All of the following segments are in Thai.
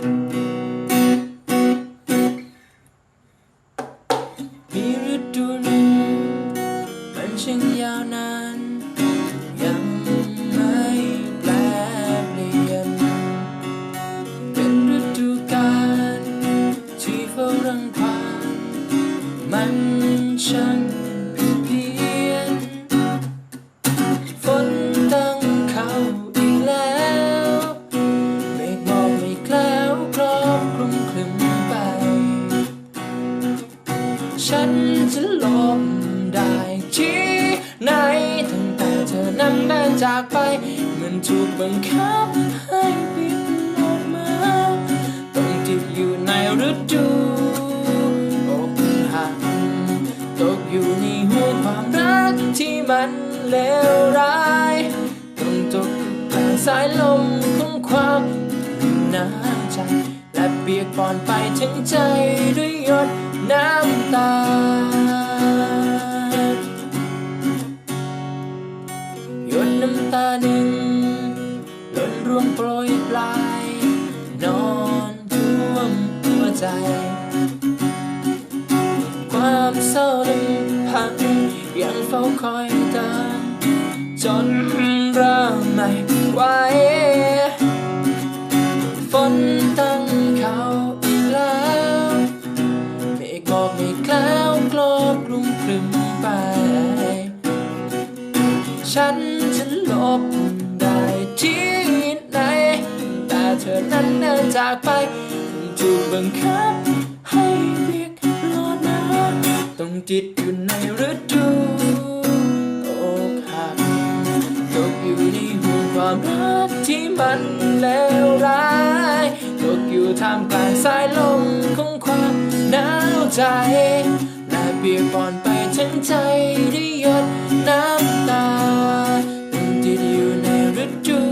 มีฤดูหนึ่งมันช่างยาวนาน ยังไม่แปลเปลี่ยน เป็นฤดูกาลที่เฝ้ารังผ่านมันช่าง ฉันจะลมได้ที่ไหน ตั้งแต่เธอนั้นเดินจากไปเหมือนถูกบังคับให้ปิดลงมาต้องติดอยู่ในฤดูอกหักตกอยู่ในห่วงความรักที่มันเลวร้าย ต้องตกลางสายลมของความหนาว และเปียกปอนไปทั้งใจด้วยหยดน้ำตา หยดน้ำตาหนึ่งหล่นร่วงโปรยปลาย นอนท่วมหัวใจ ความเศร้าลึกพันยังเฝ้าคอยตามจนเริ่มไม่ไหว ไป ฉันจะลบได้ที่ไหน แต่เธอนั้นเดินจากไปถูกบังคับให้เรียกรอนะ ต้องติดอยู่ในฤดูอกหักตกอยู่ในห่วงความรักที่มันเลวร้ายตกอยู่ท่ามกลางสายลมของความหนาวใจและเปียกปอนไป ใจได้หยดน้ำตามันติดอยู่ในฤดู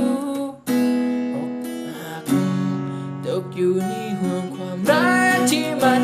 อกหักตกอยู่ในห่วงความรักที่มัน